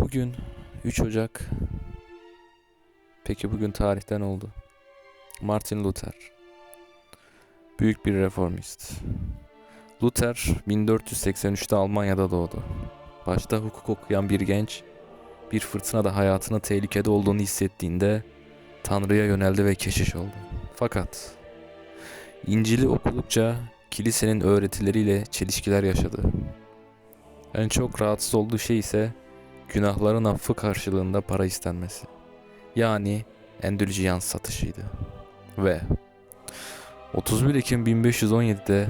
Bugün 3 Ocak. Peki bugün tarihten oldu. Martin Luther. Büyük bir reformist. Luther 1483'te Almanya'da doğdu. Başta hukuk okuyan bir genç, bir fırtınada hayatının tehlikede olduğunu hissettiğinde Tanrı'ya yöneldi ve keşiş oldu. Fakat İncil'i okudukça kilisenin öğretileriyle çelişkiler yaşadı. En çok rahatsız olduğu şey ise günahların affı karşılığında para istenmesi. Yani endülciyans satışıydı. Ve 31 Ekim 1517'de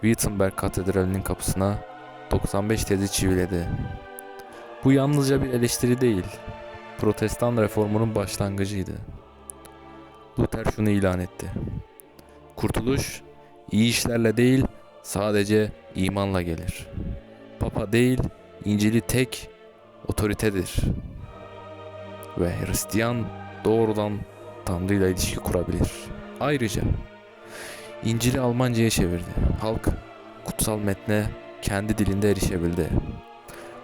Wittenberg Katedrali'nin kapısına 95 tezi çiviledi. Bu yalnızca bir eleştiri değil, Protestan reformunun başlangıcıydı. Luther şunu ilan etti. Kurtuluş iyi işlerle değil, sadece imanla gelir. Papa değil, İncil'i tek otoritedir. Ve Hristiyan doğrudan Tanrı ile ilişki kurabilir. Ayrıca İncil'i Almanca'ya çevirdi. Halk kutsal metne kendi dilinde erişebildi.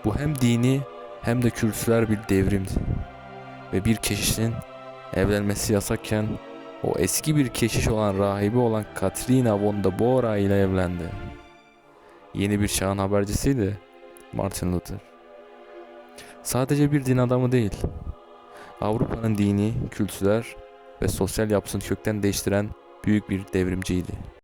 Bu hem dini hem de kültürel bir devrimdi. Ve bir keşişin evlenmesi yasakken o eski bir keşiş olan rahibi olan Katrina von de Bora ile evlendi. Yeni bir çağın habercisiydi Martin Luther. Sadece bir din adamı değil, Avrupa'nın dini, kültürel ve sosyal yapısını kökten değiştiren büyük bir devrimciydi.